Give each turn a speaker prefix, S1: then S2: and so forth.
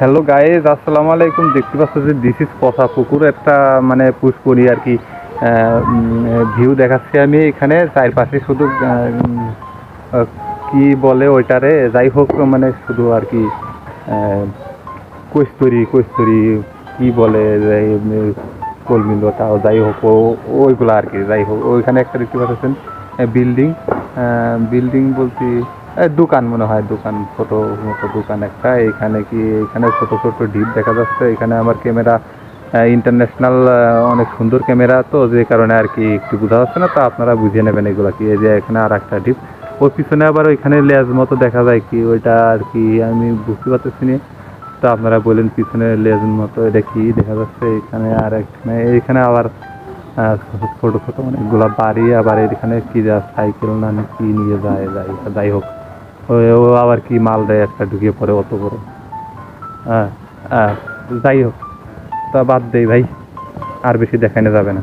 S1: Hello guys আসসালামু আলাইকুম। দেখতে পাচ্ছ যে দিস ইজ কথা পুকুর, একটা মানে পুষ্করি আর কি ভিউ দেখাচ্ছি আমি এখানে। চারপাশে শুধু কি বলে ওইটারে? যাই হোক মানে শুধু আর কি কস্তুরি কস্তুরি, কি বলে কলমিলতাও যাই হোক ওইগুলো আর কি, যাই হোক, ওইখানে একটা দেখতে পাচ্ছেন বিল্ডিং বিল্ডিং বলতে দোকান মনে হয়, দোকান, ছোট মতো দোকান একটা। এখানে কি, এখানে ছোট ছোট ডিপ দেখা যাচ্ছে। এখানে আমার ক্যামেরা ইন্টারন্যাশনাল অনেক সুন্দর ক্যামেরা তো, যে কারণে আর কি একটু বোঝা যাচ্ছে না। তো আপনারা বুঝে নেবেন এগুলা কি। এই যে এখানে আর একটা ডিপ ওর পিছনে আবার ওইখানে লেজ মতো দেখা যায় কি, ওইটা আর কি আমি বুঝতে পারতেছি না। তো আপনারা বলেন পিছনে লেজ মতো, এটা কি দেখা যাচ্ছে? এখানে আর এখানে এইখানে আবার ছোট ছোট অনেকগুলা বাড়ি আবার এখানে কি যা সাইকেল না কী নিয়ে যায়, যাই যাই হোক। ও আবার কি মাল দেয় একটা ঢুকিয়ে পড়ে অত বড়। হ্যাঁ যাই হোক, তা বাদ দেই ভাই, আর বেশি দেখানো যাবে না।